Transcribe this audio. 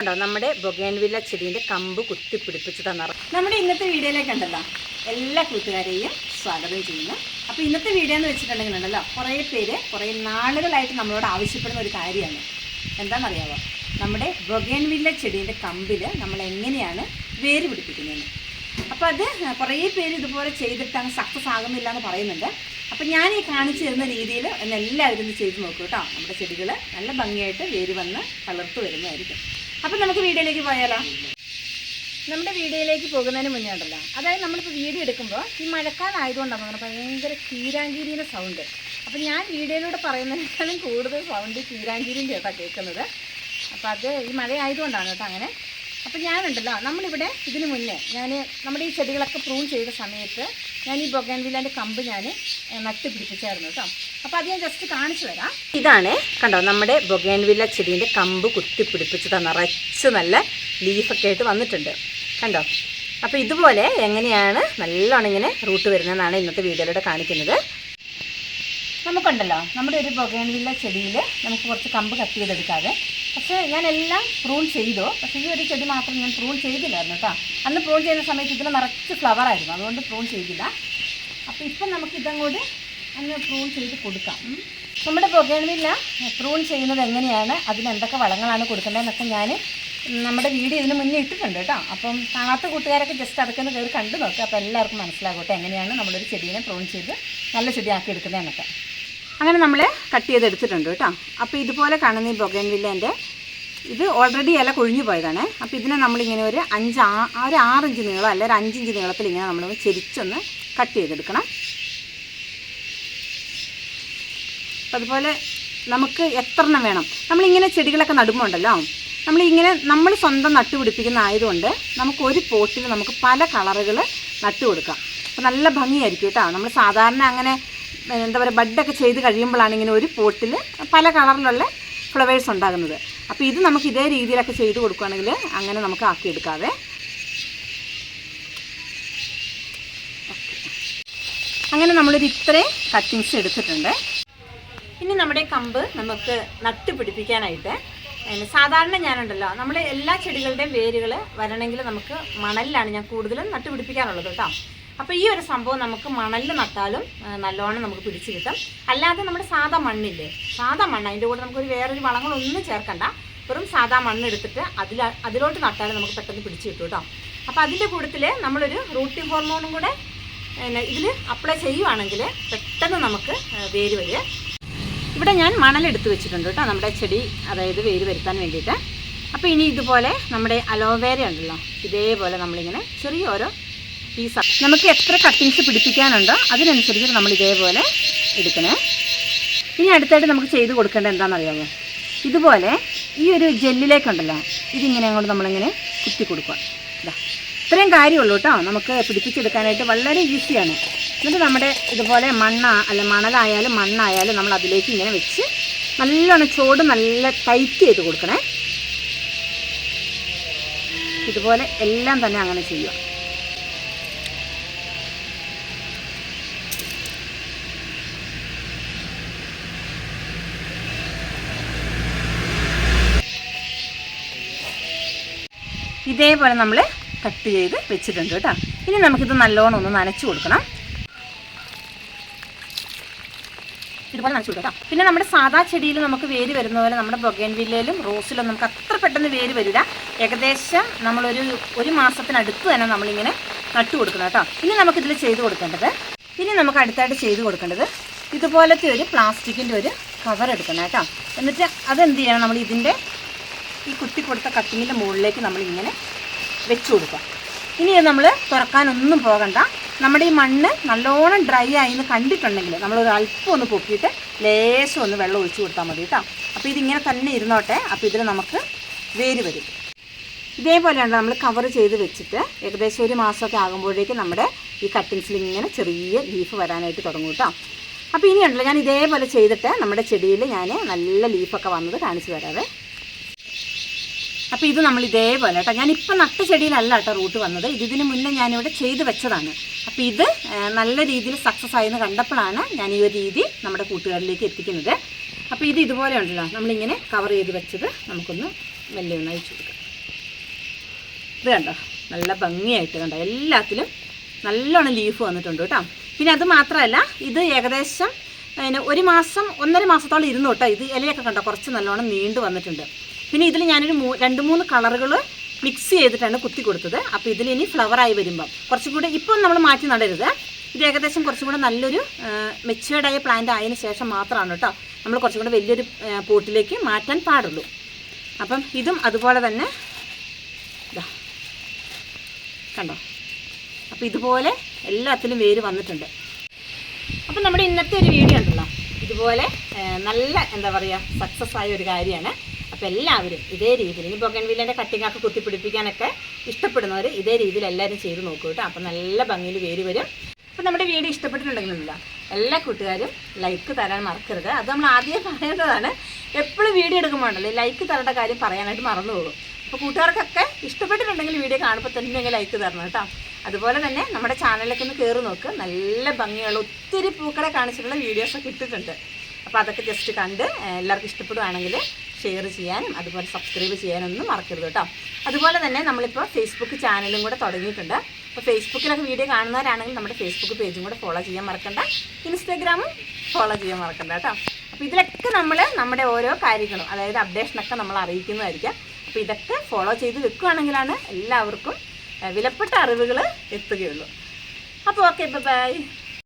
കണ്ടോ നമ്മുടെ ബൊഗേൻവില്ല ചെടീന്റെ കമ്പ് കുത്തി കുത്തിപ്പിടിപ്പിച്ച് തന്നറ നമ്മുടെ ഇന്നത്തെ വീഡിയോയിലേക്ക് ഉണ്ടല്ലോ. എല്ലാ കൂട്ടുകാരെയും സ്വാഗതം ചെയ്യുന്നു. അപ്പോൾ ഇന്നത്തെ വീഡിയോ എന്ന് വെച്ചിട്ടുണ്ടെങ്കിൽ ഉണ്ടല്ലോ കുറേ പേര് കുറേ നാളുകളായിട്ട് നമ്മളോട് ആവശ്യപ്പെടുന്ന ഒരു കാര്യമാണ്. എന്താണെന്നറിയാമോ നമ്മുടെ ബൊഗേൻവില്ല ചെടീന്റെ കമ്പിൽ നമ്മൾ എങ്ങനെയാണ് വേര് പിടിപ്പിക്കുന്നത്. അപ്പോൾ അത് കുറേ പേര് ഇതുപോലെ ചെയ്തിട്ട് അങ്ങ് സക്സസ് ആകുന്നില്ല എന്ന് പറയുന്നുണ്ട്. അപ്പം ഞാൻ ഈ കാണിച്ചു തരുന്ന രീതിയിൽ എന്നെല്ലാവരും ഇത് ചെയ്ത് നോക്കൂ കേട്ടോ. നമ്മുടെ ചെടികൾ നല്ല ഭംഗിയായിട്ട് വേര് വന്ന് തളർത്ത് വരുന്നതായിരിക്കും. അപ്പം നമുക്ക് വീഡിയോയിലേക്ക് പോയാലോ? നമ്മുടെ വീഡിയോയിലേക്ക് പോകുന്നതിന് മുന്നേ ഉണ്ടല്ലോ അതായത് നമ്മളിപ്പോൾ വീഡിയോ എടുക്കുമ്പോൾ ഈ മഴക്കാലായതുകൊണ്ടാണ് ഭയങ്കര കീരാങ്കീരിയുടെ സൗണ്ട് അപ്പം ഞാൻ വീഡിയോയിലൂടെ പറയുന്നതിനേക്കാളും കൂടുതൽ സൗണ്ട് കീരാങ്കീരിന്റെ കേട്ടോ കേൾക്കുന്നത്. അപ്പോൾ അത് ഈ മഴയായതുകൊണ്ടാണ് കേട്ടോ അങ്ങനെ. അപ്പം ഞാനുണ്ടല്ലോ നമ്മളിവിടെ ഇതിനു മുന്നേ ഞാൻ നമ്മുടെ ഈ ചെടികളൊക്കെ പ്രൂൺ ചെയ്ത സമയത്ത് ഞാൻ ഈ ബൊഗൻവില്ലാന്റെ കമ്പ് ഞാൻ നട്ട് പിടിപ്പിച്ചായിരുന്നു കേട്ടോ. അപ്പോൾ അത് ഞാൻ ജസ്റ്റ് കാണിച്ചു തരാം. ഇതാണ് കണ്ടോ നമ്മുടെ ബൊഗൻവില്ല ചെടീന്റെ കമ്പ് കുത്തി കുത്തിപ്പിടിപ്പിച്ചത് നിറച്ച് നല്ല ലീഫൊക്കെ ആയിട്ട് വന്നിട്ടുണ്ട്. കണ്ടോ? അപ്പോൾ ഇതുപോലെ എങ്ങനെയാണ് നല്ലോണം ഇങ്ങനെ റൂട്ട് വരുന്നതെന്നാണ് ഇന്നത്തെ വീഡിയോയിലൂടെ കാണിക്കുന്നത്. നമുക്കുണ്ടല്ലോ നമ്മുടെ ഒരു ബൊഗേൻവില്ല ചെടിയിൽ നമുക്ക് കുറച്ച് കമ്പ് കട്ട് ചെയ്തെടുക്കാതെ പക്ഷേ ഞാൻ എല്ലാം പ്രൂൺ ചെയ്തു. പക്ഷേ ഈ ഒരു ചെടി മാത്രം ഞാൻ പ്രൂൺ ചെയ്തില്ലായിരുന്നു കേട്ടോ. അന്ന് പ്രൂൺ ചെയ്യുന്ന സമയത്ത് ഇതിന് നിറച്ച് ഫ്ലവർ ആയിരുന്നു. അതുകൊണ്ട് പ്രൂൺ ചെയ്തില്ല. അപ്പോൾ ഇപ്പം നമുക്ക് ഇതങ്ങോട്ട് ഒന്ന് പ്രൂൺ ചെയ്ത് കൊടുക്കാം. നമ്മുടെ ബൊഗേൻവില്ല പ്രൂൺ ചെയ്യുന്നത് എങ്ങനെയാണ്? അതിന് എന്തൊക്കെ വളങ്ങളാണ് കൊടുക്കേണ്ടതെന്നൊക്കെ ഞാൻ നമ്മുടെ വീഡിയോ ഇതിന് മുന്നേ ഇട്ടിട്ടുണ്ട് കേട്ടോ. അപ്പം കാണാത്ത കൂട്ടുകാരൊക്കെ ജസ്റ്റ് അതൊക്കെ ഒന്ന് കയറി കണ്ടു നോക്കുക അപ്പോൾ എല്ലാവർക്കും മനസ്സിലാകട്ടെ എങ്ങനെയാണ് നമ്മളൊരു ചെടീനെ പ്രൂൺ ചെയ്ത് നല്ല ചെടിയാക്കി എടുക്കുന്നതെന്നൊക്കെ. അങ്ങനെ നമ്മൾ കട്ട് ചെയ്തെടുത്തിട്ടുണ്ട് കേട്ടോ. അപ്പോൾ ഇതുപോലെ കാണുന്ന ഈ ബൊഗൻവില്ലേന്റെ ഇത് ഓൾറെഡി ഇല കൊഴിഞ്ഞു പോയതാണ്. അപ്പോൾ ഇതിനെ നമ്മളിങ്ങനെ ഒരു അഞ്ച് ഒരു ആറിഞ്ച് നീളം അല്ല ഒരു അഞ്ചിഞ്ച് നീളത്തിൽ ഇങ്ങനെ നമ്മൾ ചെരിച്ചൊന്ന് കട്ട് ചെയ്തെടുക്കണം. അപ്പം അതുപോലെ നമുക്ക് എത്ര എണ്ണം വേണം. നമ്മളിങ്ങനെ ചെടികളൊക്കെ നടുമ്പോണ്ടല്ലോ നമ്മളിങ്ങനെ നമ്മൾ സ്വന്തം നട്ടുപിടിപ്പിക്കുന്ന ആയതുകൊണ്ട് നമുക്ക് ഒരു പോട്ടിൽ നമുക്ക് പല കളറുകൾ നട്ടു കൊടുക്കാം. അപ്പോൾ നല്ല ഭംഗിയായിരിക്കും കേട്ടോ. നമ്മൾ സാധാരണ അങ്ങനെ എന്താ പറയുക ബഡൊക്കെ ചെയ്ത് കഴിയുമ്പോഴാണ് ഇങ്ങനെ ഒരു പോട്ടിൽ പല കളറിലുള്ള ഫ്ലവേഴ്സ് ഉണ്ടാകുന്നത്. അപ്പോൾ ഇത് നമുക്ക് ഇതേ രീതിയിലൊക്കെ ചെയ്ത് കൊടുക്കുകയാണെങ്കിൽ അങ്ങനെ നമുക്ക് ആക്കിയെടുക്കാവേ. അങ്ങനെ നമ്മളൊരു ഇത്രയും കട്ടിങ്സ് എടുത്തിട്ടുണ്ട്. ഇനി നമ്മുടെ കമ്പ് നമുക്ക് നട്ട് പിടിപ്പിക്കാനായിട്ട് ഏഹ് സാധാരണ ഞാനുണ്ടല്ലോ നമ്മൾ എല്ലാ ചെടികളുടെയും വേരുകൾ വരണമെങ്കിൽ നമുക്ക് മണലിലാണ് ഞാൻ കൂടുതലും നട്ട് പിടിപ്പിക്കാനുള്ളത് കേട്ടോ. അപ്പോൾ ഈ ഒരു സംഭവം നമുക്ക് മണലിൽ നട്ടാലും നല്ലോണം നമുക്ക് പിടിച്ചു കിട്ടും. അല്ലാതെ നമ്മുടെ സാധാ മണ്ണില്ലേ? സാധാ മണ്ണ് അതിന്റെ കൂടെ നമുക്കൊരു വേറൊരു വളങ്ങളൊന്നും ചേർക്കണ്ട. വെറും സാധാ മണ്ണ് എടുത്തിട്ട് അതിൽ അതിലോട്ട് നട്ടാലും നമുക്ക് പെട്ടെന്ന് പിടിച്ചു കിട്ടും കേട്ടോ അപ്പോൾ അതിന്റെ കൂട്ടത്തിൽ നമ്മളൊരു റൂട്ടിംഗ് ഹോർമോണും കൂടെ ഇതിൽ അപ്ലൈ ചെയ്യുവാണെങ്കിൽ പെട്ടെന്ന് നമുക്ക് വേര് വരിക. ഇവിടെ ഞാൻ മണലെടുത്ത് വെച്ചിട്ടുണ്ട് കേട്ടോ നമ്മുടെ ചെടി അതായത് വേര് വരുത്താൻ വേണ്ടിയിട്ട്. അപ്പോൾ ഇനി ഇതുപോലെ നമ്മുടെ അലോവേര ഉണ്ടല്ലോ ഇതേപോലെ നമ്മളിങ്ങനെ ചെറിയ ഓരോ പീസ് നമുക്ക് എത്ര കട്ടിങ്സ് പിടിപ്പിക്കാനുണ്ടോ അതിനനുസരിച്ച് നമ്മൾ ഇതേപോലെ എടുക്കണേ. ഇനി അടുത്തായിട്ട് നമുക്ക് ചെയ്ത് കൊടുക്കേണ്ടത് എന്താണെന്നറിയാമോ ഇതുപോലെ ഈ ഒരു ജെല്ലിലേക്കുണ്ടല്ലോ ഇതിങ്ങനെ അങ്ങോട്ട് നമ്മളിങ്ങനെ കുത്തി കൊടുക്കുക. ഇതാ ഇത്രയും കാര്യമുള്ളൂ കേട്ടോ. നമുക്ക് പിടിപ്പിച്ചെടുക്കാനായിട്ട് വളരെ ഈസിയാണ്. എന്നിട്ട് നമ്മുടെ ഇതുപോലെ മണ്ണ അല്ല മണലായാലും മണ്ണായാലും നമ്മൾ അതിലേക്ക് ഇങ്ങനെ വെച്ച് നല്ലോണം ചോട് നല്ല ടൈറ്റ് ചെയ്ത് കൊടുക്കണേ. ഇതുപോലെ എല്ലാം തന്നെ അങ്ങനെ ചെയ്യുക. ഇതേപോലെ നമ്മൾ കട്ട് ചെയ്ത് വെച്ചിട്ടുണ്ട് കേട്ടോ. ഇനി നമുക്കിത് നല്ലോണം ഒന്ന് നനച്ചു കൊടുക്കണം. ഇതുപോലെ നനച്ചു കൊടുക്കാം പിന്നെ നമ്മുടെ സാധാ ചെടിയിൽ നമുക്ക് വേര് വരുന്ന പോലെ നമ്മുടെ ബൊഗേൻവില്ലയിലും റോസിലും നമുക്ക് അത്ര പെട്ടെന്ന് വേര് വരില്ല. ഏകദേശം നമ്മളൊരു ഒരു മാസത്തിനടുത്ത് തന്നെ നമ്മളിങ്ങനെ നട്ടു കൊടുക്കണം കേട്ടോ. ഇനി നമുക്കിതിൽ ചെയ്ത് കൊടുക്കേണ്ടത് ഇനി നമുക്ക് അടുത്തായിട്ട് ചെയ്ത് കൊടുക്കേണ്ടത് ഇതുപോലത്തെ ഒരു പ്ലാസ്റ്റിക്കിന്റെ ഒരു കവർ എടുക്കണം കേട്ടോ. എന്നിട്ട് അതെന്ത് ചെയ്യണം? നമ്മൾ ഇതിന്റെ ഈ കുത്തി കൊടുത്ത കട്ടിങ്ങിന്റെ മുകളിലേക്ക് നമ്മളിങ്ങനെ വെച്ച് കൊടുക്കുക. ഇനി നമ്മൾ തുറക്കാനൊന്നും പോകണ്ട. നമ്മുടെ ഈ മണ്ണ് നല്ലോണം ഡ്രൈ ആയി എന്ന് കണ്ടിട്ടുണ്ടെങ്കിൽ നമ്മളൊരു അല്പം ഒന്ന് പൊക്കിയിട്ട് ലേശം ഒന്ന് വെള്ളം ഒഴിച്ച് കൊടുത്താൽ മതി കേട്ടോ. അപ്പോൾ ഇതിങ്ങനെ തന്നെ ഇരുന്നോട്ടെ. അപ്പോൾ ഇതിൽ നമുക്ക് വേര് വരും. ഇതേപോലെയാണ് നമ്മൾ കവർ ചെയ്ത് വെച്ചിട്ട് ഏകദേശം ഒരു മാസമൊക്കെ ആകുമ്പോഴേക്കും നമ്മുടെ ഈ കട്ടിങ്സിൽ ഇങ്ങനെ ചെറിയ ലീഫ് വരാനായിട്ട് തുടങ്ങും കേട്ടോ. അപ്പോൾ ഇനിയുണ്ടല്ലോ ഞാൻ ഇതേപോലെ ചെയ്തിട്ട് നമ്മുടെ ചെടിയിൽ ഞാൻ നല്ല ലീഫൊക്കെ വന്നത് കാണിച്ചു തരാവേ. അപ്പോൾ ഇത് നമ്മൾ ഇതേപോലെ കേട്ടോ. ഞാനിപ്പോൾ നട്ട ചെടിയിലല്ല കേട്ടോ റൂട്ട് വന്നത്. ഇത് ഇതിന് മുന്നേ ഞാനിവിടെ ചെയ്ത് വെച്ചതാണ്. അപ്പോൾ ഇത് നല്ല രീതിയിൽ സക്സസ് ആയെന്ന് കണ്ടപ്പോഴാണ് ഞാൻ ഈ ഒരു രീതി നമ്മുടെ കൂട്ടുകാരിലേക്ക് എത്തിക്കുന്നത്. അപ്പോൾ ഇത് ഇതുപോലെ ഉണ്ടല്ലോ. നമ്മളിങ്ങനെ കവർ ചെയ്ത് വെച്ചത് നമുക്കൊന്ന് മെല്ലെ ഒന്ന് അയച്ചു കൊടുക്കാം. ഇത് കണ്ടോ? നല്ല ഭംഗിയായിട്ട് കണ്ടോ? എല്ലാത്തിലും നല്ലോണം ലീഫ് വന്നിട്ടുണ്ട് കേട്ടോ. പിന്നെ അത് മാത്രമല്ല ഇത് ഏകദേശം പിന്നെ ഒരു മാസം ഒന്നര മാസത്തോളം ഇരുന്നു കേട്ടോ. ഇത് ഇലയൊക്കെ കണ്ടോ? കുറച്ച് നല്ലോണം നീണ്ടു വന്നിട്ടുണ്ട്. പിന്നെ ഇതിൽ ഞാനൊരു മൂ രണ്ട് മൂന്ന് കളറുകൾ മിക്സ് ചെയ്തിട്ടാണ് കുത്തി കൊടുത്തത്. അപ്പോൾ ഇതിൽ ഇനി ഫ്ലവറായി വരുമ്പം. കുറച്ചും കൂടെ ഇപ്പം നമ്മൾ മാറ്റി നടരുത്. ഇത് ഏകദേശം കുറച്ചും കൂടെ നല്ലൊരു മെച്ചുവേർഡായ പ്ലാന്റ് ആയതിനു ശേഷം മാത്രമാണ് കേട്ടോ നമ്മൾ കുറച്ചും കൂടെ വലിയൊരു പോട്ടിലേക്ക് മാറ്റാൻ പാടുള്ളൂ. അപ്പം ഇതും അതുപോലെ തന്നെ കണ്ടോ? അപ്പോൾ ഇതുപോലെ എല്ലാത്തിലും വേര് വന്നിട്ടുണ്ട്. അപ്പം നമ്മുടെ ഇന്നത്തെ ഒരു വീഡിയോ ഉണ്ടല്ലോ. ഇതുപോലെ നല്ല എന്താ പറയുക സക്സസ് ആയ ഒരു കാര്യമാണ്. അപ്പോൾ എല്ലാവരും ഇതേ രീതിയിൽ ഇനി ബൊഗൻവില്ലേന്റെ കട്ടിങ് ഒക്കെ കുത്തിപ്പിടിപ്പിക്കാനൊക്കെ ഇഷ്ടപ്പെടുന്നവർ ഇതേ രീതിയിൽ എല്ലാവരും ചെയ്ത് നോക്കൂ കേട്ടോ. അപ്പം നല്ല ഭംഗിയിൽ വേര് വരും. അപ്പം നമ്മുടെ വീഡിയോ ഇഷ്ടപ്പെട്ടിട്ടുണ്ടെങ്കിലല്ല എല്ലാ കൂട്ടുകാരും ലൈക്ക് തരാൻ മറക്കരുത്. അത് നമ്മൾ ആദ്യം പറയേണ്ടതാണ് എപ്പോഴും വീഡിയോ എടുക്കുമ്പോഴല്ലേ ലൈക്ക് തരേണ്ട കാര്യം പറയാനായിട്ട് മറന്നു പോകും. അപ്പോൾ കൂട്ടുകാർക്കൊക്കെ ഇഷ്ടപ്പെട്ടിട്ടുണ്ടെങ്കിൽ വീഡിയോ കാണുമ്പോൾ തന്നെ ലൈക്ക് തരണം കേട്ടോ. അതുപോലെ തന്നെ നമ്മുടെ ചാനലൊക്കെ ഒന്ന് കയറി നോക്ക്. നല്ല ഭംഗിയുള്ള ഒത്തിരി പൂക്കളെ കാണിച്ചിട്ടുള്ള വീഡിയോസൊക്കെ ഇട്ടിട്ടുണ്ട്. അപ്പോൾ അതൊക്കെ ജസ്റ്റ് കണ്ട് എല്ലാവർക്കും ഇഷ്ടപ്പെടുവാണെങ്കിൽ ഷെയർ ചെയ്യാനും അതുപോലെ സബ്സ്ക്രൈബ് ചെയ്യാനൊന്നും മറക്കരുത് കേട്ടോ. അതുപോലെ തന്നെ നമ്മളിപ്പോൾ ഫേസ്ബുക്ക് ചാനലും കൂടെ തുടങ്ങിയിട്ടുണ്ട്. അപ്പോൾ ഫേസ്ബുക്കിലൊക്കെ വീഡിയോ കാണുന്നവരാണെങ്കിൽ നമ്മുടെ ഫേസ്ബുക്ക് പേജും കൂടെ ഫോളോ ചെയ്യാൻ മറക്കണ്ട. ഇൻസ്റ്റാഗ്രാമും ഫോളോ ചെയ്യാൻ മറക്കണ്ട കേട്ടോ. അപ്പോൾ ഇതിലൊക്കെ നമ്മൾ നമ്മുടെ ഓരോ കാര്യങ്ങളും അതായത് അപ്ഡേഷനൊക്കെ നമ്മൾ അറിയിക്കുന്നതായിരിക്കാം. അപ്പോൾ ഇതൊക്കെ ഫോളോ ചെയ്ത് വെക്കുകയാണെങ്കിലാണ് എല്ലാവർക്കും വിലപ്പെട്ട അറിവുകൾ എത്തുകയുള്ളൂ. അപ്പോൾ ഓക്കെ ബൈ